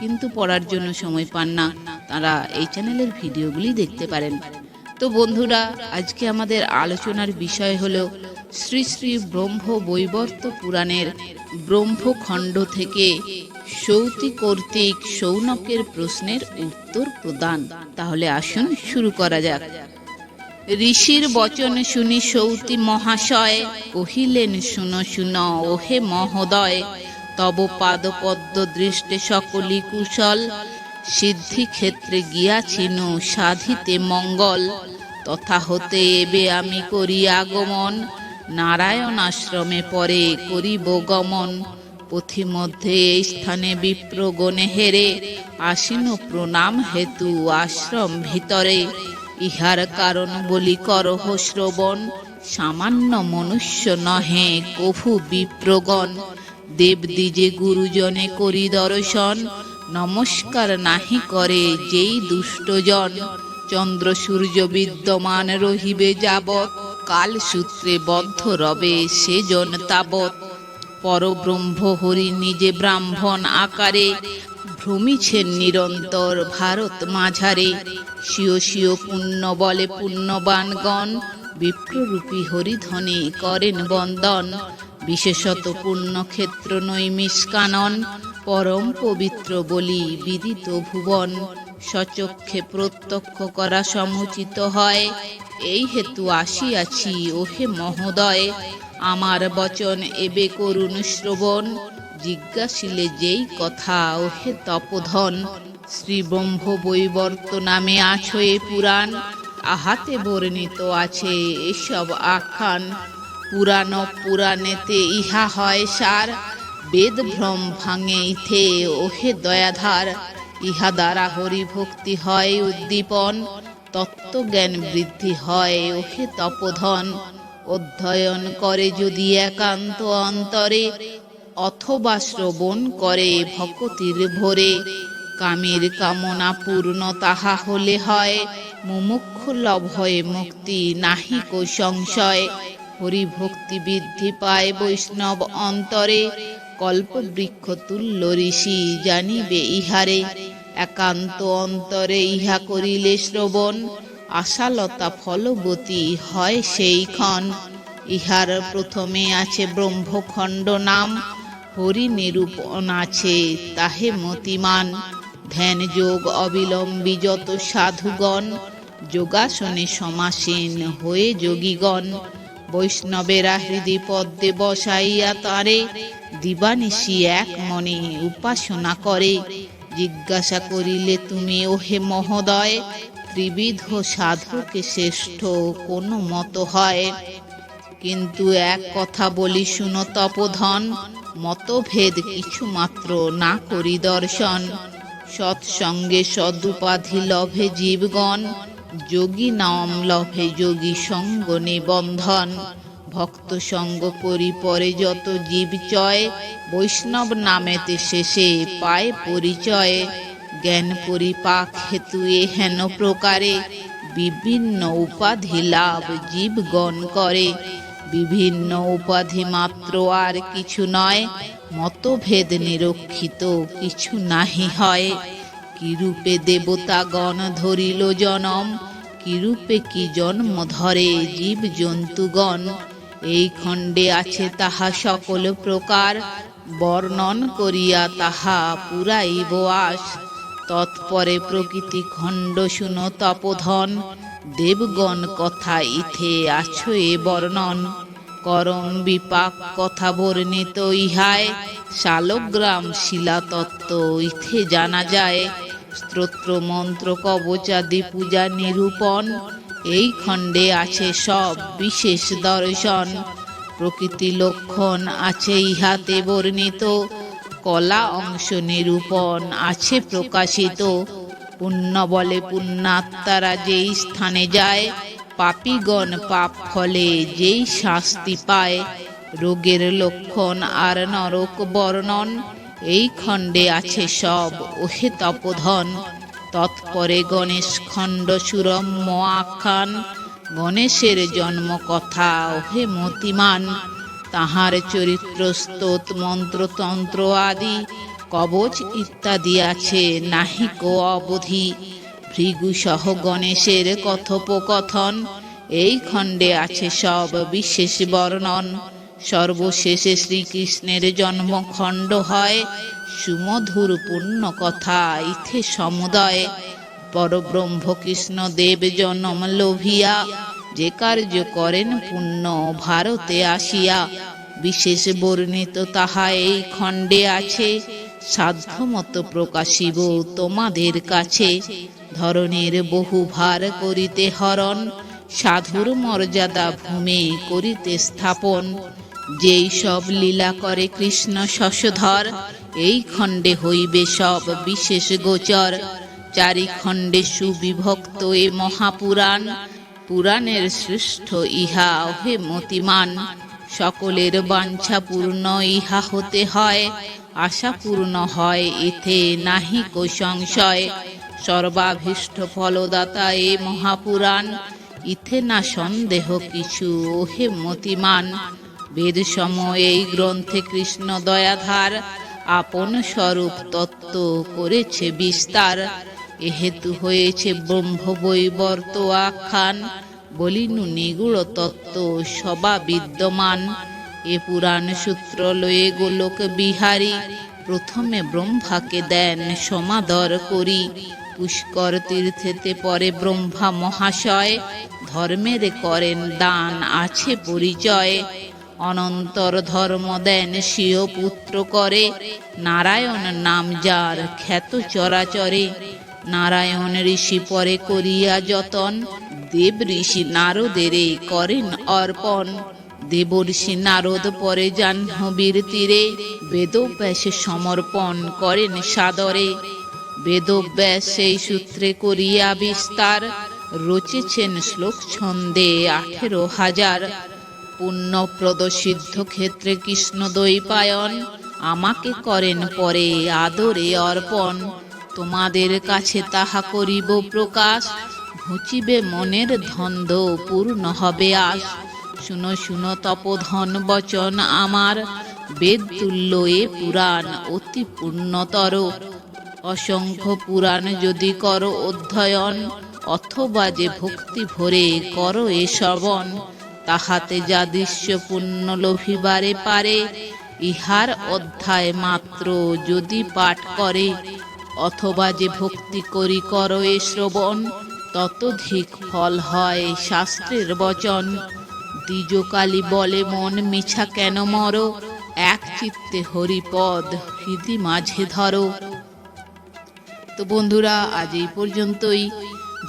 কিন্তু পড়ার জন্য সময় পান না। তারা এই চ্যানেলের ভিডিওগুলি দেখতে পারেন। তো বন্ধুরা, আজকে আমাদের আলোচনার বিষয় হলো শ্রী শ্রী ব্রহ্ম বৈবর্ত পুরাণের ব্রহ্মখণ্ড থেকে সৌতি কর্তৃক সৌনকের প্রশ্নের উত্তর প্রদান। তাহলে আসুন শুরু করা যাক। ঋষির বচন শুনি সৌতি মহাশয়, কহিলেন, শুন শুন, ওহে মহোদয় তব পাদপদ্ম দৃষ্টে সকলি কুশল। সিদ্ধি ক্ষেত্রে গিয়াছিন, সাধিতে মঙ্গল। তথা হতে এবে আমি করি আগমন। নারায়ণ আশ্রমে পরে করিব গমন। পথিমধ্যে এই স্থানে বিপ্রগণে হেরে আসিন প্রণাম হেতু আশ্রম ভিতরে। ইহার কারণ বলি করহ শ্রবণ। সামান্য মনুষ্য নহে, কভু বিপ্রগণ। দেবদ্বিজে গুরুজনে করি দর্শন, নমস্কার নাহি করে যেই দুষ্টজন। চন্দ্র সূর্য বিদ্যমান রহিবে যাবৎ, কাল সূত্রে বদ্ধ রবে সেজন তাবৎ। পরব্রহ্ম হরি নিজে ব্রাহ্মণ আকারে, ভ্রমিছেন নিরন্তর ভারত মাঝারে। স্বীয় স্বীয় পুণ্য বলে পুণ্যবানগণ, বিপ্ররূপী হরিধনে করেন বন্দন। বিশেষত পুণ্যক্ষেত্র নৈমিষ্কানন পরম পবিত্র বলি বিদিত ভুবন। সচক্ষে প্রত্যক্ষ করা সমুচিত হয়, এই হেতু আসিয়াছি, ওহে মহোদয়, আমার বচন এবে করুণ শ্রবণ। জিজ্ঞাসিলে যেই কথা, ওহে তপধন শ্রী ব্রহ্ম বৈবর্ত নামে আছো এ পুরাণ। আহাতে বর্ণিত আছে এসব আখ্যান পুরাণ পুরাণেতে ইহা হয় সার। বেদ ভ্রম ভাঙে ইথে, ওহে দয়াধার। ইহা দ্বারা হরি ভক্তি হয় উদ্দীপন। তত্ত্বজ্ঞান বৃদ্ধি হয় ওহে তপধন। অধ্যয়ন করে যদি একান্ত অন্তরে, অথবা শ্রবণ করে ভকতির ভরে। কামের কামনা পূর্ণ তাহা হলে হয়, মুমুক্ষ লভয়ে মুক্তি নাহি কো সংশয়। হরি ভক্তি বৃদ্ধি পায় বৈষ্ণব অন্তরে। কল্পবৃক্ষ তুল্য ঋষি জানিবে ইহারে, একান্ত অন্তরে ইহা করিলে শ্রবণ, আশালতা ফলবতী হয় সেই ক্ষণ ইহার প্রথমে আছে ব্রহ্মখণ্ড নাম হরি নিরূপণ আছে তাহে মতিমান। ধ্যান যোগ অবিলম্বী যত সাধুগণ, যোগাসনে সমাসীন হয়ে যোগীগণ। বৈষ্ণবেরা হৃদি পদ্মে বসাইয়া তারে, দিবানিশি এক মনে উপাসনা করে। জিজ্ঞাসা করিলে, তুমি ওহে মহোদয়, ত্রিবিধ সাধুকে শ্রেষ্ঠ কোন মত হয়? কিন্তু এক কথা বলি শুনো তপধন, মতভেদ কিছু মাত্র না করি দর্শন। সৎসঙ্গে সদুপাধি লভে জীবগণ যোগী নাম লভে যোগী সঙ্গ নিবন্ধন। ভক্ত সঙ্গ করি পরে যত জীব চয়, বৈষ্ণব নামেতে শেষে পায় পরিচয়। জ্ঞান পরিপাক হেতু হেন প্রকারে, বিভিন্ন উপাধি লাভ জীবগণ করে। বিভিন্ন উপাধি মাত্র আর কিছু নয়, মতভেদ নিরক্ষিত কিছু নাহি হয়। কিরূপে দেবতাগণ ধরিল জনম? কিরূপে কি জন্ম ধরে জীব জন্তুগণ এই খণ্ডে আছে তাহা সকল প্রকার। বর্ণন করিয়া তাহা পুরাইব আস তৎপরে প্রকৃতি খণ্ড শুন তপধন। দেবগণ কথা ইথে আছো এ বর্ণন। করম বিপাক কথা বর্ণিত ইহায়। শালগ্রাম শিলাতত্ত্ব ইথে জানা যায়। স্তোত্র, মন্ত্র কবচাদি পূজা নিরূপণ। এই খণ্ডে আছে সব বিশেষ দর্শন। প্রকৃতি লক্ষণ আছে ইহাতে বর্ণিত। কলা অংশ নিরূপণ আছে প্রকাশিত। পুণ্য বলে পুণ্যাত্মারা যেই স্থানে যায়, পাপীগণ পাপ ফলে যেই শাস্তি পায়। রোগের লক্ষণ আর নরক বর্ণন। এই খণ্ডে আছে সব। ওহে তপধন, তৎপরে গণেশ খণ্ড সুরম্য আখ্যান, গণেশের জন্ম কথা ওহে মতিমান, তাহার চরিত্র, স্তোত মন্ত্রতন্ত্র আদি, কবচ ইত্যাদি আছে। নাহিক অবধি ভৃগু সহ গণেশের কথোপকথন। এই খণ্ডে আছে সব বিশেষ বর্ণন। সর্বশেষে শ্রীকৃষ্ণের জন্মখণ্ড হয় সুমধুর পূর্ণ কথা, ইথে সমুদয়। পরব্রহ্ম কৃষ্ণ দেব জন্ম লোভিয়া, যে কার্য করেন পুণ্য ভারতে আসিয়া। বিশেষ বর্ণিত তাহা এই খণ্ডে আছে, সাধ্যমত প্রকাশিব তোমাদের কাছে। ধরনের বহু ভার করিতে হরণ, সাধুর মর্যাদা ভূমে করিতে স্থাপন। যেই সব লীলা করে কৃষ্ণ শশধর, এই খণ্ডে হইবে সব বিশেষ গোচর। চারি খণ্ডে সুবিভক্ত এ মহাপুরাণ, পুরাণের শ্রেষ্ঠ ইহা হে মতিমান। সকলের বাঞ্ছা পূর্ণ ইহা হতে হয়, আশা পূর্ণ হয়, এতে নাহি কো সংশয়। সর্বাভীষ্ট ফলদাতা এ মহাপুরাণ, ইথে না সন্দেহ কিছু, ওহে মতিমান। বেদ সম এই গ্রন্থে কৃষ্ণ দয়াধার আপন স্বরূপ তত্ত্ব করেছে বিস্তার। এহেতু হয়েছে ব্রহ্ম বৈবর্ত আখ্যান, বলিনু নিগুড় তত্ত্ব সবা বিদ্যমান। এ পুরাণ সূত্র লয়ে গোলক বিহারী প্রথমে ব্রহ্মাকে দেন সমাদর করি। পুষ্কর তীর্থেতে পরে ব্রহ্মা মহাশয়, ধর্মের করেন দান, আছে পরিচয়। অনন্তর ধর্ম দেন স্বীয় পুত্র করে। নারায়ণ নাম যার খ্যাত চরাচরে। নারায়ণ ঋষি পরে করিয়া যতন। দেব ঋষি নারদেরে করেন অর্পণ। দেবর্ষি নারদ পরে জাহ্নবীর তীরে। বেদব্যাসে সমর্পণ করেন সাদরে। বেদব্যাস সেই সূত্রে করিয়া বিস্তার। রচেছেন শ্লোক ছন্দে আঠেরো হাজার। পুণ্যপ্রদ সিদ্ধ ক্ষেত্রে কৃষ্ণ দৈপায়ন আমাকে করেন পরে আদরে অর্পণ। তোমাদের কাছে তাহা করিব প্রকাশ, ঘুচিবে মনের ধন্দ পূর্ণ হবে আস শুনো শুনো তপধন বচন আমার, বেদ তুল্য এ পুরাণ অতি পূর্ণতর। অসংখ্য পুরাণ যদি করো অধ্যয়ন, অথবা যে ভক্তি ভরে করো এ শ্রবণ। তাহাতে যা দৃশ্য পুণ্য লোভিবারে পারে, ইহার অধ্যায় মাত্র যদি পাঠ করে। অথবা যে ভক্তি করি কর এ শ্রবণ, ততধিক ফল হয় শাস্ত্রের বচন। দ্বিজকালী বলে, মন মিছা কেন মর? এক চিত্তে হরিপদ হৃদি মাঝে ধরো। তো বন্ধুরা, আজ এই পর্যন্তই।